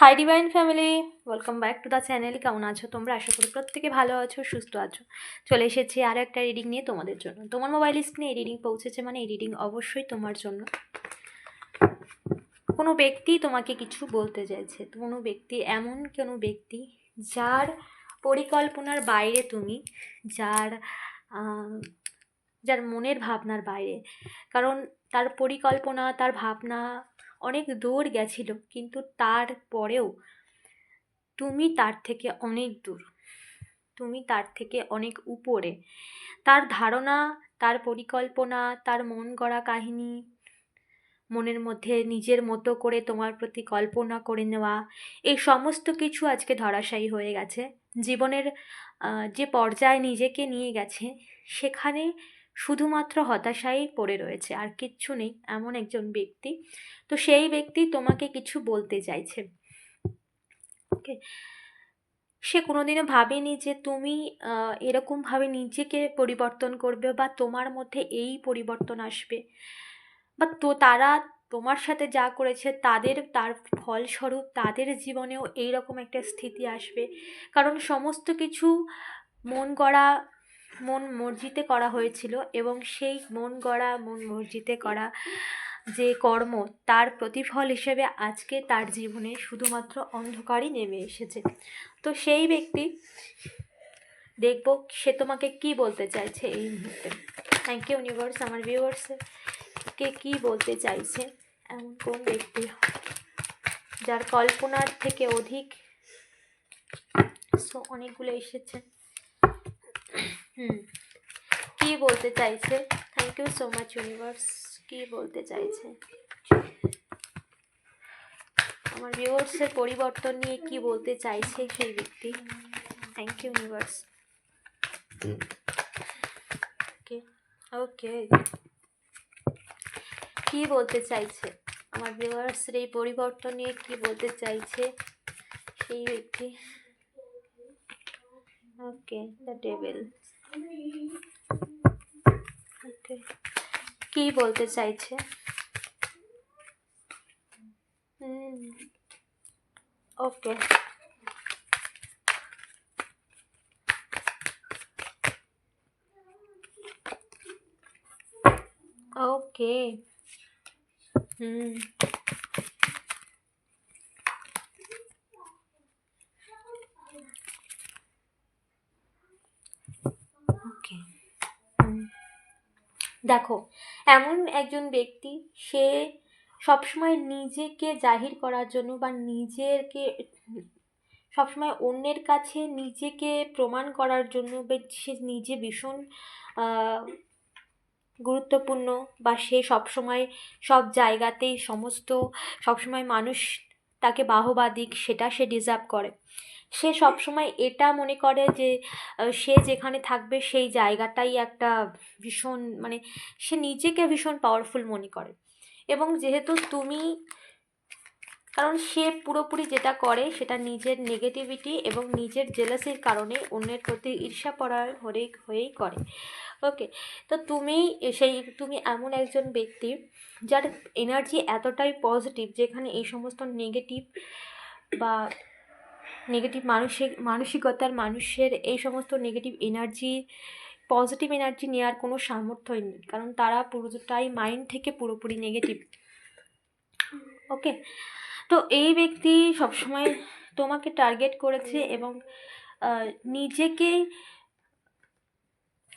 Hi divine family welcome back to the channel কেমন আছো তোমরা? আশা করি প্রত্যেকে ভালো আছো, সুস্থ আছো। চলে এসেছি আরও একটা রিডিং নিয়ে তোমাদের জন্য। তোমার মোবাইল স্ক্রিনে এই রিডিং পৌঁছেছে মানে এই রিডিং অবশ্যই তোমার জন্য। কোনো ব্যক্তি তোমাকে কিছু বলতে চাইছে। কোনো ব্যক্তি, এমন কোনো ব্যক্তি যার পরিকল্পনার বাইরে তুমি, যার যার মনের ভাবনার বাইরে। কারণ তার পরিকল্পনা, তার ভাবনা অনেক দূর গেছিল, কিন্তু তারপরেও তুমি তার থেকে অনেক দূর, তুমি তার থেকে অনেক উপরে। তার ধারণা, তার পরিকল্পনা, তার মন গড়া কাহিনী, মনের মধ্যে নিজের মতো করে তোমার প্রতি কল্পনা করে নেওয়া, এই সমস্ত কিছু আজকে ধরাশায়ী হয়ে গেছে। জীবনের যে পর্যায়ে নিজেকে নিয়ে গেছে, সেখানে শুধুমাত্র হতাশাই পড়ে রয়েছে, আর কিচ্ছু নেই, এমন একজন ব্যক্তি। তো সেই ব্যক্তি তোমাকে কিছু বলতে চাইছে। ওকে? সে কোনোদিনও ভাবেনি যে তুমি এরকমভাবে নিজেকে পরিবর্তন করবে বা তোমার মধ্যে এই পরিবর্তন আসবে। বা তো তারা তোমার সাথে যা করেছে, তাদের, তার ফলস্বরূপ তাদের জীবনেও এই রকম একটা স্থিতি আসবে। কারণ সমস্ত কিছু মন গড়া মন মর্জিতে করা হয়েছিল এবং সেই মন গড়া, মন মর্জিতে করা যে কর্ম, তার প্রতিফল হিসেবে আজকে তার জীবনে শুধুমাত্র অন্ধকারই নেমে এসেছে। তো সেই ব্যক্তি, দেখব সে তোমাকে কি বলতে চাইছে এই মুহূর্তে। থ্যাংক ইউ ইউনিভার্স আমার ভিউয়ার্সে কে কি বলতে চাইছে এমন কোন ব্যক্তি যার কল্পনার থেকে অধিক সো অনেকগুলো এসেছে। হুম। কি বলতে চাইছে? Thank you so much universe কি বলতে চাইছে? আমার ভিউয়ার্সের পরিবর্তন নিয়ে কি বলতে চাইছে সেই ব্যক্তি? Thank you universe okay okay কি বলতে চাইছে? আমার ভিউয়ার্সের এই পরিবর্তন নিয়ে কি বলতে চাইছে সেই ব্যক্তি? ওকে দ্য টেবিল কি বলতে চাইছে? হুম ওকে। ওকে। হুম। দেখো, এমন একজন ব্যক্তি, সে সবসময় নিজেকে জাহির করার জন্য বা নিজেকে, সবসময় অন্যের কাছে নিজেকে প্রমাণ করার জন্য সে নিজে ভীষণ গুরুত্বপূর্ণ বা সে সবসময় সব জায়গাতেই সমস্ত, সবসময় মানুষ তাকে বাহবা দিক, সেটা সে ডিজার্ভ করে। সে সবসময় এটা মনে করে যে সে যেখানে থাকবে সেই জায়গাটাই একটা ভীষণ মানে সে নিজেকে ভীষণ পাওয়ারফুল মনে করে। এবং যেহেতু তুমি কারণ সে পুরোপুরি যেটা করে সেটা নিজের নেগেটিভিটি এবং নিজের জেলাসির কারণে অন্যের প্রতি ঈর্ষা পড়ার হরে, হয়েই করে। ওকে তো তুমি সেই, তুমি এমন একজন ব্যক্তি যার এনার্জি এতটাই পজিটিভ যেখানে এই সমস্ত নেগেটিভ বা নেগেটিভ মানসিক মানসিকতার মানুষের এই সমস্ত নেগেটিভ এনার্জি পজিটিভ এনার্জি নেওয়ার কোনো সামর্থ্যই নেই। কারণ তারা পুরোটাই মাইন্ড থেকে পুরোপুরি নেগেটিভ ওকে তো এই ব্যক্তি সবসময় তোমাকে টার্গেট করেছে এবং নিজেকে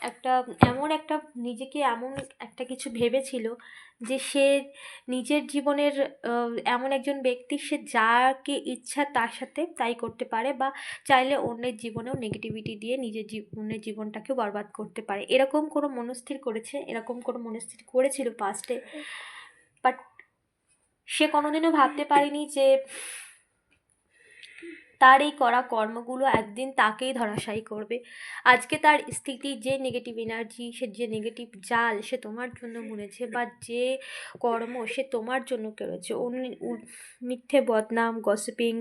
একটা, এমন একটা, নিজেকে এমন একটা কিছু ভেবেছিল যে সে নিজের জীবনের এমন একজন ব্যক্তি, সে যাকে ইচ্ছা তার সাথে তাই করতে পারে বা চাইলে অন্যের জীবনেও নেগেটিভিটি দিয়ে নিজের অন্যের জীবনটাকেও বরবাদ করতে পারে। এরকম কোনো মনস্থির করেছে, এরকম কোনো মনস্থির করেছিল পাস্টে সে কোনোদিনও ভাবতে পারেনি যে তার এই করা কর্মগুলো একদিন তাকেই ধরাশায়ী করবে। আজকে তার স্থিতি, যে নেগেটিভ এনার্জি সে যে নেগেটিভ জাল, সে তোমার জন্য বুনেছে বা যে কর্ম সে তোমার জন্য করেছে। অন্য মিথ্যে বদনাম গসিপিং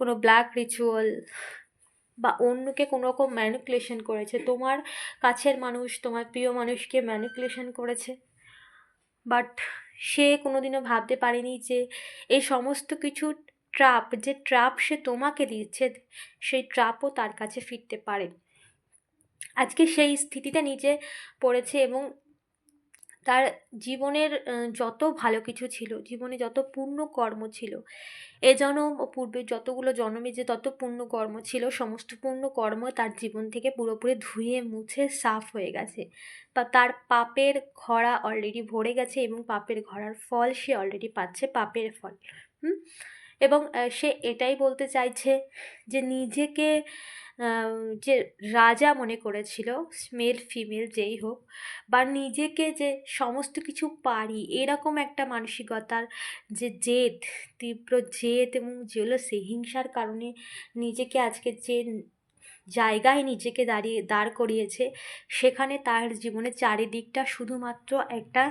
কোনো ব্ল্যাক রিচুয়াল বা অন্যকে কোনো রকম ম্যানিপুলেশন করেছে। তোমার কাছের মানুষ, তোমার প্রিয় মানুষকে ম্যানিপুলেশন করেছে। বাট সে কোনোদিনও ভাবতে পারেনি যে এই সমস্ত কিছু ট্রাপ, যে ট্রাপ সে তোমাকে দিচ্ছে সেই ট্রাপও তার কাছে ফিরতে পারে। আজকে সেই স্থিতিতে নিজে পড়েছে এবং তার জীবনের যত ভালো কিছু ছিল, জীবনে যত পূর্ণ কর্ম ছিল, এ জনম ও পূর্বে যতগুলো জন্মে যে তত পূর্ণ কর্ম ছিল, সমস্ত পূর্ণ কর্ম তার জীবন থেকে পুরোপুরি ধুয়ে মুছে সাফ হয়ে গেছে। বা তার পাপের ঘড়া অলরেডি ভরে গেছে এবং পাপের ঘড়ার ফল সে অলরেডি পাচ্ছে, পাপের ফল। হুম? এবং সে এটাই বলতে চাইছে যে নিজেকে যে রাজা মনে করেছিল মেল ফিমেল যেই হোক, বা নিজেকে যে সমস্ত কিছু পারি, এরকম একটা মানসিকতার যে জেদ, তীব্র জেদ এবং জেলসি হিংসার কারণে নিজেকে আজকে যে জায়গায় নিজেকে দাঁড়িয়ে, দাঁড় করিয়েছে, সেখানে তার জীবনের চারিদিকটা শুধুমাত্র একটা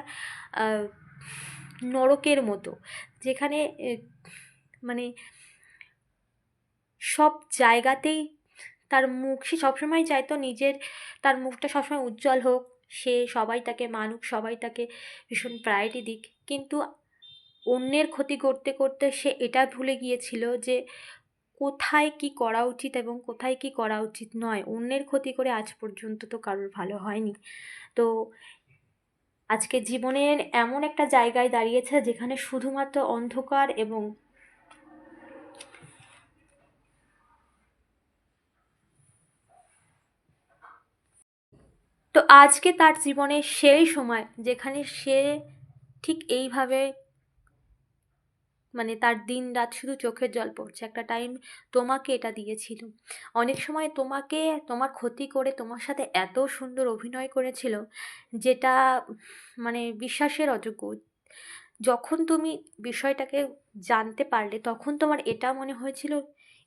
নরকের মতো, যেখানে মানে সব জায়গাতেই তার মুখ, সে সবসময় চাইতো নিজের, তার মুখটা সবসময় উজ্জ্বল হোক। সে সবাই তাকে মানুক, সবাই তাকে ভীষণ প্রায়োরিটি দিক। কিন্তু অন্যের ক্ষতি করতে করতে সে এটা ভুলে গিয়েছিল যে কোথায় কি করা উচিত এবং কোথায় কি করা উচিত নয়। অন্যের ক্ষতি করে আজ পর্যন্ত তো কারোর ভালো হয়নি। তো আজকে জীবনের এমন একটা জায়গায় দাঁড়িয়েছে যেখানে শুধুমাত্র অন্ধকার এবং তো আজকে তার জীবনে সেই সময় যেখানে সে ঠিক এইভাবে মানে তার দিন রাত শুধু চোখের জল পড়ছে। একটা টাইম তোমাকে এটা দিয়েছিল। অনেক সময় তোমাকে, তোমার ক্ষতি করে, তোমার সাথে এত সুন্দর অভিনয় করেছিল যেটা মানে বিশ্বাসের অযোগ্য। যখন তুমি বিষয়টাকে জানতে পারলে, তখন তোমার এটা মনে হয়েছিল,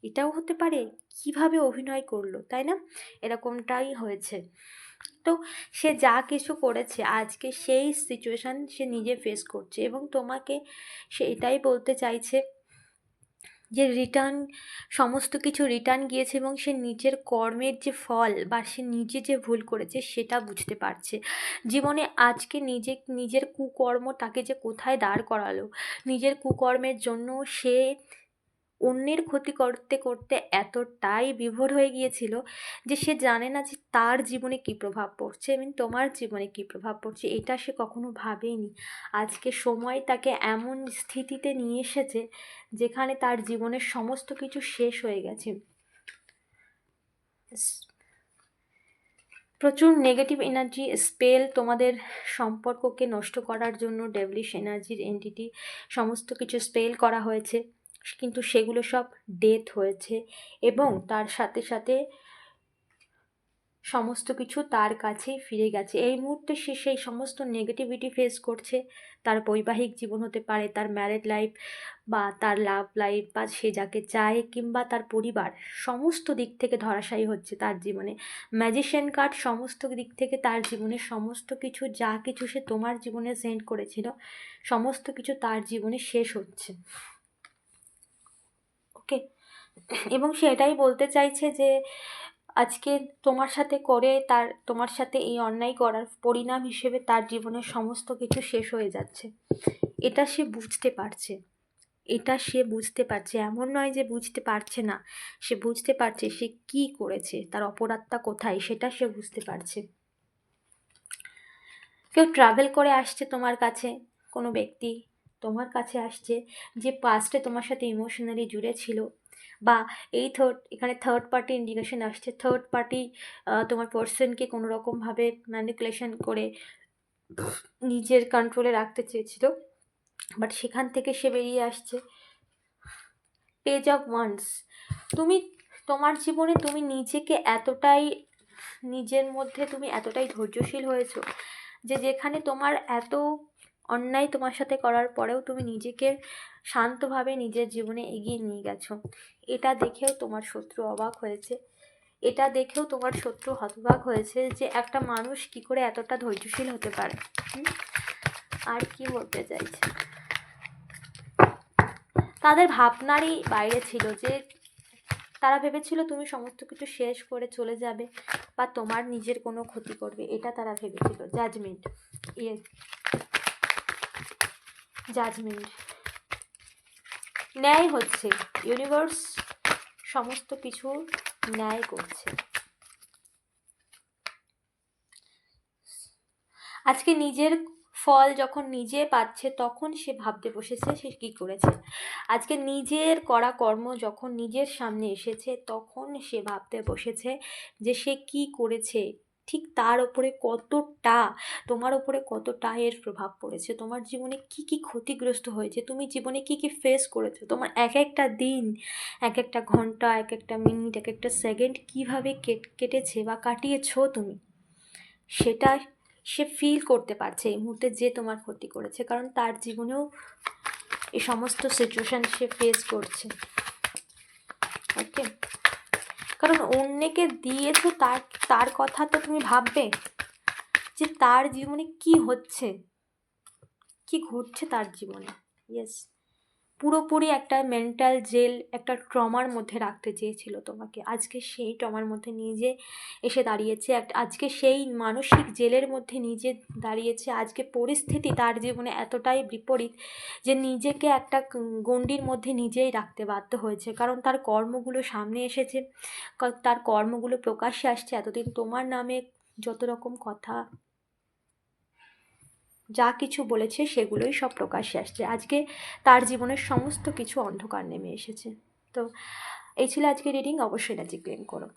এটাও হতে পারে? কীভাবে অভিনয় করল, তাই না? এরকমটাই হয়েছে। তো সে যা কিছু করেছে, আজকে সেই সিচুয়েশান সে নিজে ফেস করছে এবং তোমাকে সে এটাই বলতে চাইছে যে রিটার্ন সমস্ত কিছু রিটার্ন গিয়েছে এবং সে নিজের কর্মের যে ফল বা সে নিজে যে ভুল করেছে সেটা বুঝতে পারছে। জীবনে আজকে নিজে, নিজের কুকর্ম তাকে যে কোথায় দাঁড় করালো, নিজের কুকর্মের জন্য সে অন্যের ক্ষতি করতে করতে এতটাই বিভোর হয়ে গিয়েছিল যে সে জানে না যে তার জীবনে কী প্রভাব পড়ছে। এবং তোমার জীবনে কী প্রভাব পড়ছে এটা সে কখনো ভাবেনি। আজকে সময় তাকে এমন স্থিতিতে নিয়ে এসেছে যেখানে তার জীবনের সমস্ত কিছু শেষ হয়ে গেছে। প্রচুর নেগেটিভ এনার্জি স্পেল তোমাদের সম্পর্ককে নষ্ট করার জন্য ডেভলিশ এনার্জির এন্টিটি সমস্ত কিছু স্পেল করা হয়েছে। কিন্তু সেগুলো সব ডেথ হয়েছে এবং তার সাথে সাথে সমস্ত কিছু তার কাছেই ফিরে গেছে। এই মুহূর্তে সে সেই সমস্ত নেগেটিভিটি ফেস করছে। তার বৈবাহিক জীবন হতে পারে তার ম্যারেড লাইফ বা তার লাভ লাইফ বা সে যাকে চায় কিংবা তার পরিবার সমস্ত দিক থেকে ধরাশায়ী হচ্ছে তার জীবনে। ম্যাজিশিয়ান কার্ড সমস্ত দিক থেকে তার জীবনে সমস্ত কিছু যা কিছু সে তোমার জীবনে সেন্ড করেছিল সমস্ত কিছু তার জীবনে শেষ হচ্ছে। এবং সে এটাই বলতে চাইছে যে, আজকে তোমার সাথে করে তার, তোমার সাথে এই অন্যায় করার পরিণাম হিসেবে তার জীবনের সমস্ত কিছু শেষ হয়ে যাচ্ছে। এটা সে বুঝতে পারছে। এটা সে বুঝতে পারছে। এমন নয় যে বুঝতে পারছে না। সে বুঝতে পারছে সে কি করেছে, তার অপরাধটা কোথায়, সেটা সে বুঝতে পারছে। কেউ ট্রাভেল করে আসছে তোমার কাছে, কোনো ব্যক্তি তোমার কাছে আসছে যে পাস্টে তোমার সাথে ইমোশনালি জুড়ে ছিল বা এই থার্ড এখানে থার্ড পার্টি ইন্ডিকেশন আসছে। থার্ড পার্টি তোমার পার্সনকে কোনো রকমভাবে ম্যানিকুলেশন করে নিজের কন্ট্রোলে রাখতে চেয়েছিল। বাট সেখান থেকে সে বেরিয়ে আসছে। পেজ অফ ওয়ান্স তুমি, তোমার জীবনে তুমি নিজেকে এতটাই, নিজের মধ্যে তুমি এতটাই ধৈর্যশীল হয়েছো যে যেখানে তোমার এত অন্যায় তোমার সাথে করার পরেও তুমি নিজেকে শান্তভাবে নিজের জীবনে এগিয়ে নিয়ে গেছো। এটা দেখেও তোমার শত্রু অবাক হয়েছে। এটা দেখেও তোমার শত্রু হতবাক হয়েছে যে একটা মানুষ কি করে এতটা ধৈর্যশীল হতে পারে? আর কি বলতে চাইছে? তাদের ভাবনারই বাইরে ছিল যে তারা ভেবেছিল তুমি সমস্ত কিছু শেষ করে চলে যাবে বা তোমার নিজের কোনো ক্ষতি করবে। এটা তারা ভেবেছিল। জাজমেন্ট ইয়েস জাজমেন্ট ন্যায় হচ্ছে ইউনিভার্স সমস্ত কিছু ন্যায় করছে। আজকে নিজের ফল যখন নিজে পাচ্ছে, তখন সে ভাবতে বসেছে সে কী করেছে। আজকে নিজের করা কর্ম যখন নিজের সামনে এসেছে, তখন সে ভাবতে বসেছে যে সে কী করেছে। ঠিক তার ওপরে কতটা, তোমার ওপরে কতটা এর প্রভাব পড়েছে? তোমার জীবনে কি কি ক্ষতিগ্রস্ত হয়েছে? তুমি জীবনে কি কি ফেস করেছ? তোমার এক একটা দিন, এক একটা ঘণ্টা, এক একটা মিনিট এক একটা সেকেন্ড কীভাবে কেটেছে বা কাটিয়েছো তুমি? সেটা সে ফিল করতে পারছে এই মুহূর্তে যে তোমার ক্ষতি করেছে, কারণ তার জীবনেও এই সমস্ত সিচুয়েশান সে ফেস করছে। ওকে কারণ অন্যকে দিয়েছ, তার তার কথা তো তুমি ভাববে যে তার জীবনে কি হচ্ছে, কি ঘটছে তার জীবনে। ইয়েস পুরোপুরি একটা মেন্টাল জেল একটা ট্রমার মধ্যে রাখতে চেয়েছিল তোমাকে। আজকে সেই ট্রমার মধ্যে নিজে এসে দাঁড়িয়েছে। একটা আজকে সেই মানসিক জেলের মধ্যে নিজে দাঁড়িয়েছে। আজকে পরিস্থিতি তার জীবনে এতটাই বিপরীত যে নিজেকে একটা গণ্ডির মধ্যে নিজেই রাখতে বাধ্য হয়েছে। কারণ তার কর্মগুলো সামনে এসেছে। তার কর্মগুলো প্রকাশ্যে আসছে। এতদিন তোমার নামে যত রকম কথা যা কিছু বলেছে সেগুলোই সব প্রকাশ্যে আসছে। আজকে তার জীবনের সমস্ত কিছু অন্ধকার নেমে এসেছে। তো এই ছিল আজকে রিডিং অবশ্যই এটা ক্লেম করো।